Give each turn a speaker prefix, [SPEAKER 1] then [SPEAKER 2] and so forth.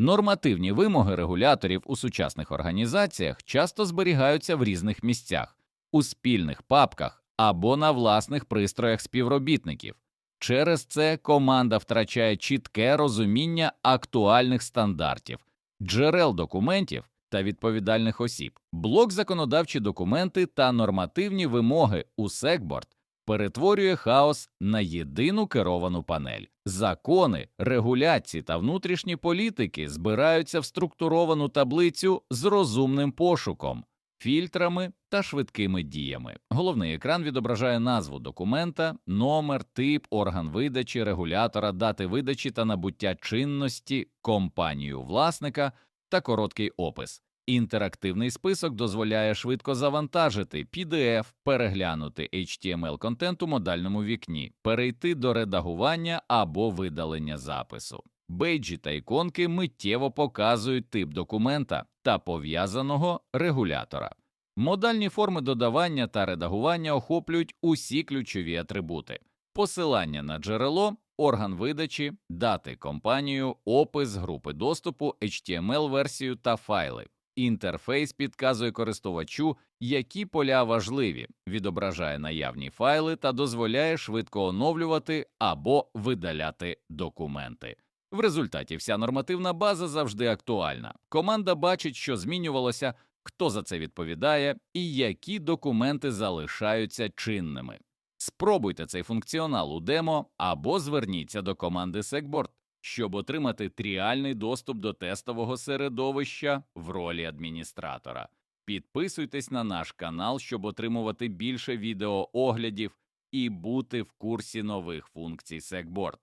[SPEAKER 1] Нормативні вимоги регуляторів у сучасних організаціях часто зберігаються в різних місцях, у спільних папках або на власних пристроях співробітників. Через це команда втрачає чітке розуміння актуальних стандартів, джерел документів та відповідальних осіб. Блок законодавчі документи та нормативні вимоги у Секборд перетворює хаос на єдину керовану панель. Закони, регуляції та внутрішні політики збираються в структуровану таблицю з розумним пошуком, фільтрами та швидкими діями. Головний екран відображає назву документа, номер, тип, орган видачі, регулятора, дати видачі та набуття чинності, компанію власника та короткий опис. Інтерактивний список дозволяє швидко завантажити PDF, переглянути HTML контент у модальному вікні, перейти до редагування або видалення запису. Бейджі та іконки миттєво показують тип документа та пов'язаного регулятора. Модальні форми додавання та редагування охоплюють усі ключові атрибути: посилання на джерело, орган видачі, дати компанію, опис групи доступу, HTML-версію та файли. Інтерфейс підказує користувачу, які поля важливі, відображає наявні файли та дозволяє швидко оновлювати або видаляти документи. В результаті вся нормативна база завжди актуальна. Команда бачить, що змінювалося, хто за це відповідає і які документи залишаються чинними. Спробуйте цей функціонал у демо або зверніться до команди Секборд, щоб отримати тріальний доступ до тестового середовища в ролі адміністратора. Підписуйтесь на наш канал, щоб отримувати більше відеооглядів і бути в курсі нових функцій Секборд.